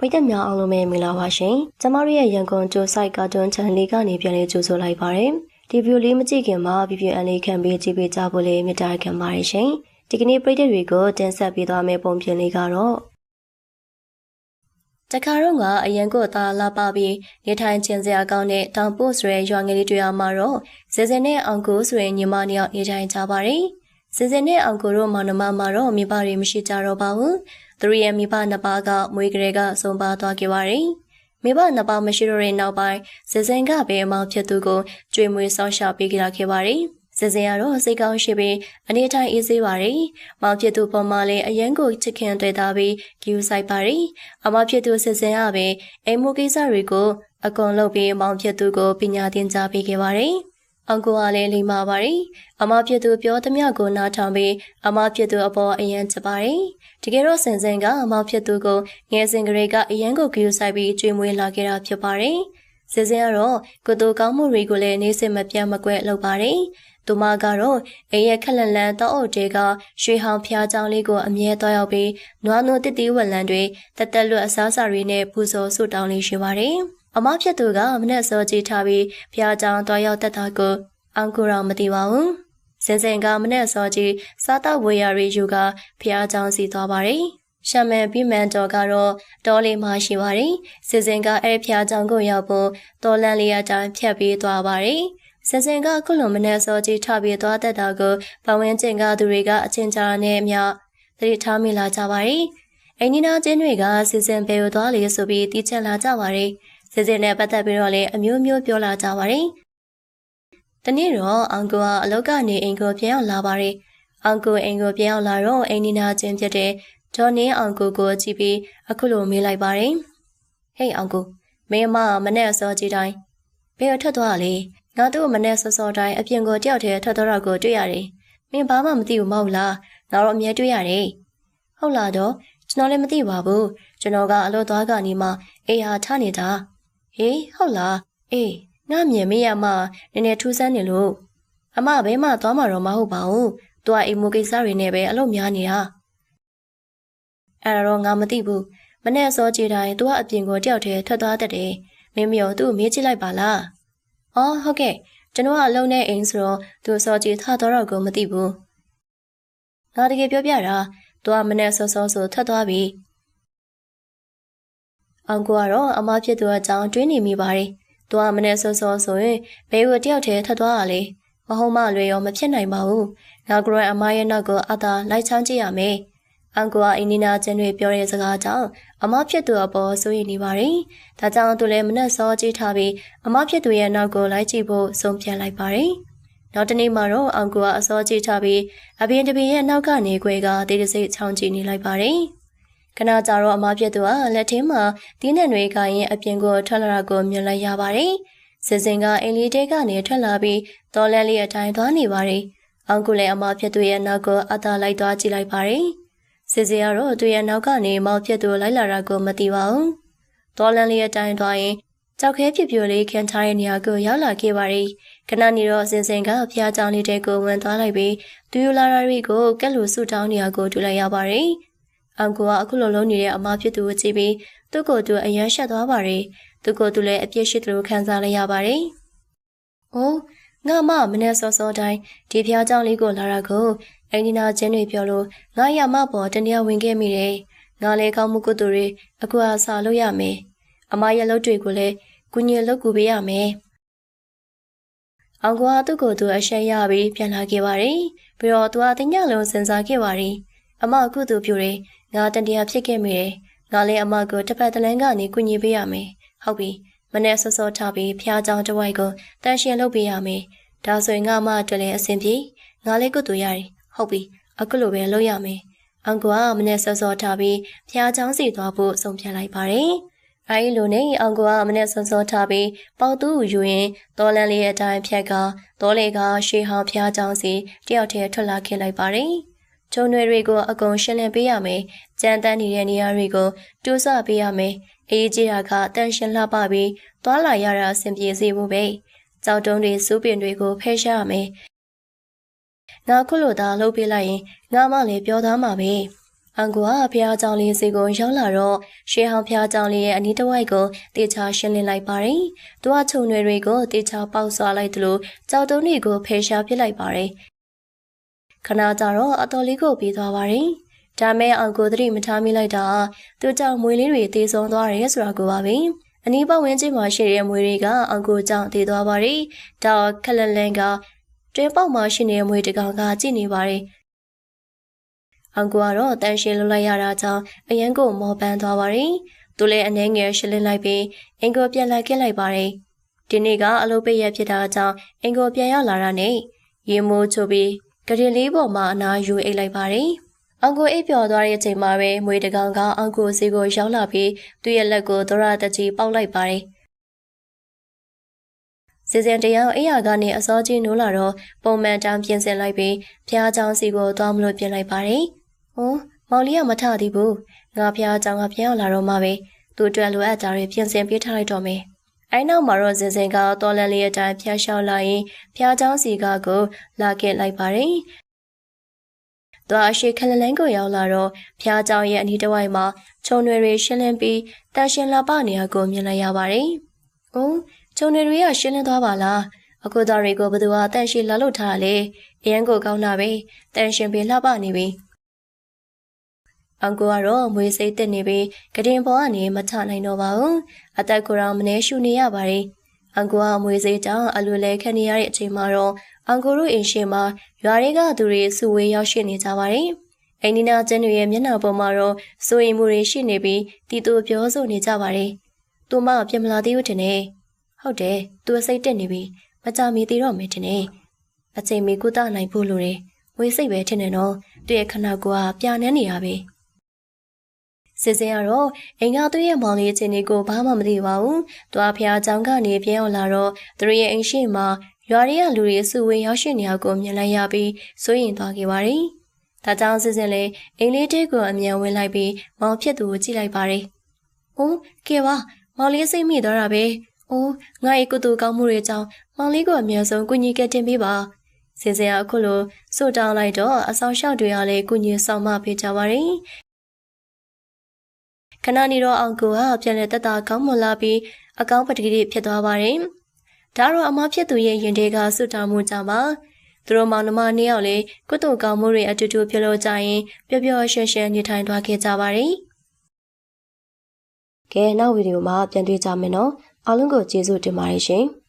ပရိသတ်များအားလုံးပဲမင်္ဂလာပါရှင်။ကျမတို့ရဲ့ရန်ကုန်ကျိုး site cartoon channel လေးကနေပြန်လည်ကြိုဆိုလိုက်ပါရစေ။ဒီဗီဒီယိုလေးမကြည့်ခင်မှာ VPN လေးခံပေးကြည့်ပေးကြဖို့လေးမြတ်တာခံပါတယ်ရှင်။ဒီကနေ့ပရိသတ်တွေကိုတင်ဆက်ပေးသွားမယ့်ပုံပြင်လေးကတော့တခါတော့ကအရန်ကိုသားလာပါပြီးနေထိုင်ခြင်းစရာကောင်းတဲ့တောင်ပို့ဆိုရဲရွာငယ်လေးတွေ့ရမှာတော့ဇေဇင်နဲ့အောင်ကိုဆိုရင်ညီမနှစ်ယောက်နေထိုင်ကြပါတယ်။ဇေဇင်နဲ့အောင်ကိုတို့မောင်နှမမှာတော့မိဘတွေမရှိကြတော့ပါဘူး။ သူတို့ရဲ့မိဘနှစ်ပါးကမွေးကလေးကဆုံးပါသွားခဲ့ပါတယ်။မိဘနှစ်ပါးမရှိတော့တဲ့နောက်ပိုင်းဇေဇင်ကပဲအမောင်ဖြစ်သူကိုကြွေမွေးဆောင်ရှာပေးကြခဲ့ပါတယ်။ဇေဇင်ကတော့စိတ်ကောင်းရှိပြီးအနေထိုင်အေးဆေးပါတယ်။မောင်ဖြစ်သူပေါ်မှာလည်းအရန်ကိုချစ်ခင်တွေ့တာပြီးဂယူဆိုင်ပါတယ်။အမဖြစ်သူဇေဇင်ကပဲအိမ်မှုကိစ္စတွေကိုအကုန်လုပ်ပြီးမောင်ဖြစ်သူကိုပညာသင်ကြားပေးခဲ့ပါတယ်။ အန်ကိုကလည်းလိမ္မာပါတယ်။အမဖြစ်သူပြောသမျှကိုနားထောင်ပြီးအမဖြစ်သူအပေါ်အယံချပါတယ်။တကယ်တော့စင်စင်ကအမဖြစ်သူကိုငယ်စဉ်ကလေးကအယံကိုဂယူဆိုင်ပြီးကျွေးမွေးလာခဲ့တာဖြစ်ပါတယ်။စင်စင်ကတော့ကိုတိုကောင်းမှုတွေကိုလည်းနေစစ်မပြတ်မကွက်လုပ်ပါတယ်။သူမကတော့အိမ်ရဲ့ခက်လန်လန်တောအုပ်တဲကရွှေဟောင်ဖျားကြောင်လေးကိုအမြဲတောက်ရောက်ပြီးနွားနိုးတစ်တီးဝက်လန်တွေတက်တက်လွတ်အစားအစာတွေနဲ့ပူဇော်ဆုတောင်းလေးရှိပါတယ်။ အမဖြစ်သူကမနဲ့စောကြည့်ထားပြီးဖျားကြောင်တောက်ရောက်တက်တာကိုအန်ကိုရောမသိပါဘူး။စင်စင်ကမနဲ့စောကြည့်စားတော့ဝေယာရီယူကဖျားကြောင်စီသွားပါတယ်။ရှမန်ပြီးမန်တော်ကတော့တောလေးမှရှိပါတယ်။စင်စင်ကအဲ့ဖျားကြောင်ကိုရောက်ဖို့တော်လန်လေးအတိုင်းဖြတ်ပြီးသွားပါတယ်။စင်စင်ကခုလိုမနဲ့စောကြီးထပြီးသွားတတ်တာကိုပဝင်းကျင်ကသူတွေကအချင်းကြားနဲ့အမျှသတိထားမိလာကြပါရီ။အိန္ဒိနာချင်းတွေကစင်စင်ပေကိုသွားလေဆိုပြီးတီးချက်လာကြပါရီ။ စင်စင်နဲ့ပတ်သက်ပြီးတော့လည်းအမျိုးမျိုးပြောလာကြပါရီ။တနေ့တော့အန်ကိုကအလောက်ကနေအိမ်ကိုပြန်ရောက်လာပါရီ။အန်ကိုအိမ်ကိုပြန်ရောက်လာတော့အိန္ဒိနာချင်းဖြစ်တဲ့ဒေါ်နင်းအောင်ကိုကိုကြည့်ပြီးအခုလိုမေးလိုက်ပါရီ။ဟေးအောင်ကိုမင်းမမနဲ့စောကြီးတိုင်းဘယ်ထွက်သွားလဲ။ငါတို့မနဲ့စောစောတိုင်းအပြင်ကိုတယောက်တည်းထွက်တော့ကိုတွေ့ရတယ်။မင်းဘာမှမသိဘူးမဟုတ်လား။ငါတော့အမြဲတွေ့ရတယ်။ဟုတ်လားတော့ကျွန်တော်လည်းမသိပါဘူး။ကျွန်တော်ကအလို့သွားကနေမှအေးဟာထနေတာ။ ဟေးဟုတ်လား။အေးငါမြင်မေးရမှနည်းနည်းထူးဆန်းနေလို့အမဘဲမှသွားမှာတော့မဟုတ်ပါဘူး။သူကအိမ်မကိစ္စတွေနဲ့ပဲအလုပ်များနေတာ။အဲ့တော့ငါမသိဘူး။မနဲ့စောကြည့်တိုင်းသူကအပြင်ကိုတယောက်တည်းထွက်သွားတတ်တယ်။မင်းမရောသူ့ကိုမေးကြည့်လိုက်ပါလား။။အော်ဟုတ်ကဲ့ကျွန်တော်ကအလုံးနဲ့အိမ်ဆိုတော့သူစောကြီးထတော့တော့ကိုမသိဘူး။ငါတကယ်ပြောပြတာသူကမနဲ့စောစောဆိုထွက်သွားပြီ။ အောင်ကတော့အမဖြစ်သူအကြောင်းတွေးနေမိပါတယ်။သူကမနဲ့စောစောဆိုရင်ဘဲကိုတယောက်တည်းထွက်သွားတာလေ။မဟုတ်မှလွယ်ရောမဖြစ်နိုင်ပါဘူး။ငါကရိုအမရဲ့နောက်ကိုအသာလိုက်ချောင်းကြည့်ရမယ်။အန်ကိုကအင်းနီနာချင်းတွေပြောတဲ့စကားကြောင့်အမဖြစ်သူအပေါ်စိုးရိမ်နေပါတယ်။ဒါကြောင့်သူလည်းမနှက်စောကြည့်ထားပြီးအမဖြစ်သူရဲ့နောက်ကိုလိုက်ကြည့်ဖို့ဆုံးဖြတ်လိုက်ပါတယ်။နောက်တနေ့မှာတော့အန်ကိုကအစောကြည့်ထားပြီးအပြင်တပင်ရဲ့နောက်ကနေခွေကတေးတစိတ်ချောင်းကြည့်နေလိုက်ပါတယ်။ ခဏကြာတော့အမဖြစ်သူကလက်ထင်းမှာတင်းနဲ့တွေကရင်အပြင်ကိုထွက်လာတာကိုမြင်လိုက်ရပါတယ်။စင်စင်ကအင်လီတဲကနေထွက်လာပြီးတော်လန်လေးအတိုင်းသွားနေပါတယ်။အန်ကိုလည်းအမဖြစ်သူရဲ့နောက်ကိုအသာလိုက်သွားကြည့်လိုက်ပါတယ်။စီစီကတော့သူ့ရဲ့နောက်ကနေမောင်ပြက်သူလိုက်လာတာကိုမသိပါဘူး။တော်လန်လေးအတိုင်းသွားရင်ကြောက်ခဲပြပြလေးခန်းထားတဲ့နေရာကိုရောက်လာခဲ့ပါရီခဏနေတော့စင်စင်ကဖျားကြောင်လေးတဲ့ကိုဝင်သွားလိုက်ပြီးသူယူလာတာတွေကိုကက်လိုဆူတောင်းနေရာကိုတွေ့လိုက်ရပါရီ အန်ကိုကအခုလိုလုံးနေတဲ့အမားဖြစ်သူကိုကြည့်ပြီးသူ့ကိုယ်သူအယမ်းရှက်သွားပါရီသူ့ကိုယ်သူလည်းအပြစ်ရှိတယ်လို့ခံစားလိုက်ရပါရီ။အိုးငါမမနဲ့စောစောတိုင်းဒီဖျားကြောင်လေးကိုလာတာကိုအင်ဒီနာချင်းတွေပြောလို့ငါရမပေါ်တနေရာဝင်ခဲ့မိတယ်။ငါလည်းကောင်းမှုကုသိုလ်တွေအခုအစားလုပ်ရမယ်။အမရဲ့လုပ်တွေကိုလည်းကုညင်လုပ်ကူပေးရမယ်။အောင်ကွာသူ့ကိုယ်သူအရှက်ရပြီးပြန်လာခဲ့ပါတယ်။ပြီးတော့သူကတညလုံးစဉ်းစားခဲ့ပါတယ်။ အမကုသိုလ်ပြုတယ်။ငါတန်တရားဖြစ်ခဲ့မိတယ်။ငါလည်းအမကိုတစ်ဖက်တလန်းကနေကုညင်ပေးရမယ်။ဟုတ်ပြီ။မနေ့စောစောထားပြီးဖျားကြောင်တဝိုက်ကိုတန်ရှင်လုပ်ပေးရမယ်။ဒါဆိုရင်ငါမအတွက်လည်းအဆင်ပြေ။ငါလည်းကုသိုလ်ရတယ်ဟုတ်ပြီအခုလိုပဲလုပ်ရမယ်အန်ကကမနေ့စောစောထားပြီးဖျားချောင်းစီသွားဖို့ဆုံးဖြတ်လိုက်ပါတယ်အဲဒီလိုနဲ့အန်ကကမနေ့စောစောထားပြီးပေါတူယူရင်တော်လန်လေးအတိုင်းဖြတ်ကတော်လေကရှေးဟောင်းဖျားချောင်းစီတယောက်တည်းထွက်လာခဲ့လိုက်ပါတယ် ကျုံတွေတွေကိုအကုန်ရှင်းလင်းပေးရမယ်။ကြမ်းတမ်းနေတဲ့နေရာတွေကိုတူးဆပေးရမယ်။အေးကြီးတာကတန်ရှင်းလှပပြီးသွားလာရတာအဆင်ပြေစေဖို့ပဲ။ကြောက်တုံးတွေစူးပင်တွေကိုဖယ်ရှားရမယ်ငါခုလိုသာလှုပ်ပေးလိုက်ရင်ငါမလည်းပြောသားမှာပဲအ အန်ကိုကဖះเจ้าလေးစီကိုရောက်လာတော့ရှေးဟောင်းဖះเจ้าလေးရဲ့အနီးတစ်ဝိုက်ကိုတေချာရှင်းလင်းလိုက်ပါတယ်။သူကခြုံတွေတွေကိုတေချာပေါက်ဆွာလိုက်သလိုကြောက်တုံးတွေကိုဖယ်ရှားပစ်လိုက်ပါတယ်။ ခဏကြာတော့အတော်လေးကိုပြေးသွားပါတယ်။ဒါမဲ့အန်ကိုသတိမထားမိလိုက်တာသူကြောင့်မွေလေးတွေတေဆုံးသွားတယ်ဆိုတာကိုပါပဲ။အနီးပတ်ဝန်းကျင်မှာရှိတဲ့မွေတွေကအန်ကိုကြောင့်တေသွားပါတယ်။ဒါခက်လန်လန်ကတွင်ပေါက်မှာရှိနေတဲ့မွေတကောင်ကကြည့်နေပါတယ်။အန်ကိုကတော့တန်ရှင်းလွတ်လိုက်ရတာကြောင့်အရန်ကိုမောပန်းသွားပါတယ်။သူလည်းအနေငယ်ရှင်းလင်းလိုက်ပြီးအင်ကိုပြန်လိုက်ခဲ့လိုက်ပါတယ်။ဒီနေ့ကအလုပ်ပိတ်ရဖြစ်တာကြောင့်အင်ကိုပြန်ရောက်လာတာနဲ့ရေမိုးချိုပြီး ကရင်လေးပေါ်မှာအနာယူအိတ်လိုက်ပါတယ်။အန်ကိုအိပ်ပျော်သွားတဲ့အချိန်မှာပဲမွေတကောင်ကအန်ကိုစီကိုရောက်လာပြီးသူ့ရဲ့လက်ကိုသရတကြီးပေါက်လိုက်ပါတယ်။စီစဉ်တရားအိယာကနေအစောကြီးနိုးလာတော့ပုံမှန်တမ်းပြင်ဆင်လိုက်ပြီးဖျားချောင်းစီကိုသွားမလို့ပြင်လိုက်ပါတယ်။ဟောမောင်လေးကမထသေးဘူး။ငါဖျားချောင်းကပြန်ရောက်လာတော့မှပဲသူ့အတွက်လိုအပ်တာတွေပြင်ဆင်ပေးထားလိုက်တော့မယ်။ အဲနောက်မှာတော့စင်စင်ကတော်လန်လေးအတိုင်းဖျားလျှောက်လာရင်ဖျားချောင်းစီကကိုလာခဲ့လိုက်ပါတယ်။သွားအရှိခလလန်းကိုရောက်လာတော့ဖျားချောင်းရဲ့အနီးတစ်ဝိုက်မှာခြုံတွေတွေရှင်းလင်းပြီးတန်ရှင်လာပနေရာကိုမြင်လိုက်ရပါတယ်။အိုးကျုံတွေကရှင်းလင်းသွားပါလားအခုသားတွေကိုဘသူကတန်ရှင်းလာလို့ထားတာလေအရန်ကိုကောင်းတာပဲတန်ရှင်းပြီးလှပနေပြီ အန်ကိုကတော့မွေးစိတ်တက်နေပြီးကတင်ပေါ်ကနေမထနိုင်တော့ပါဘူးအသက်ကိုယ်တော်မနေရှူနေရပါတယ်အန်ကိုကမွေးစိတ်တောင်အလိုလဲခံနေရတဲ့အချိန်မှာတော့အန်ကိုတို့အိမ်ရှင်မှာရွာတွေကသူတွေစုဝေးရောက်ရှိနေကြပါတယ်အိန္ဒိနာကျင်းတွေရဲ့မျက်နှာပေါ်မှာတော့စိုးရိမ်မှုတွေရှိနေပြီးတီတူပြောဆိုနေကြပါတယ်။သူမပြင်မလာသေးဘူးထင်တယ်။ဟုတ်တယ်သူအစိတ်တက်နေပြီမကြမီသေးတော့မယ်ထင်တယ်အချိန်မီကုသနိုင်ဖို့လိုတယ်ဝေးစိတ်ပဲထင်တယ်နော်သူ့ရဲ့ခန္ဓာကိုယ်ကပြာနှမ်းနေတာပဲ စစ်စင်ကတော့အင်္ဂါသူ့ရဲ့မောင်လေးချင်းတွေကိုဘာမှမသိပါဘူး။တွားဖျားချောင်းကနေပြန်အောင်လာတော့သူရဲ့အိမ်ရှိမှာရွာတွေကလူတွေစုဝေးရောက်ရှိနေအောင်ကိုမြင်လိုက်ရပြီးစိုးရင်သွားခဲ့ပါတယ်။ဒါကြောင့်စစ်စင်လည်းအိမ်လေးတဲကိုအမြန်ဝင်လိုက်ပြီးမောင်ဖြစ်သူကိုကြည့်လိုက်ပါတယ်။ဟိုးကဲပါမောင်လေးစိတ်မိသွားတာပဲ။အိုးငါ့ရဲ့ကုသိုလ်ကောင်းမှုတွေကြောင့်မောင်လေးကိုအမြဲဆုံးကူညီကယ်တင်ပေးပါ။စင်စင်အခုလိုစို့တောင်းလိုက်တော့အဆောင်လျှောက်တွေကလည်းကုညီဆောင်မပေးကြပါရင်။ ခဏနေတော့အောင်ကိုကပြန်လဲတက်တာကောင်းမွန်လာပြီးအကောင်းပတိတိဖြစ်သွားပါတယ်။ဒါတော့အမဖြစ်သူရဲ့ရင်တွေကစွတ်တောင်းမှုကြောင့်ပါ။သူတို့မောင်နှမနှစ်ယောက်လည်းကုသိုလ်ကောင်းမှုတွေအတူတူပြုလုပ်ကြရင်ပျော်ပျော်ရွှင်ရွှင်နေထိုင်သွားခဲ့ကြပါတယ်။ကဲနောက်ဗီဒီယိုမှာပြန်တွေ့ကြမယ်နော်။အားလုံးကိုကျေးဇူးတင်ပါတယ်ရှင်။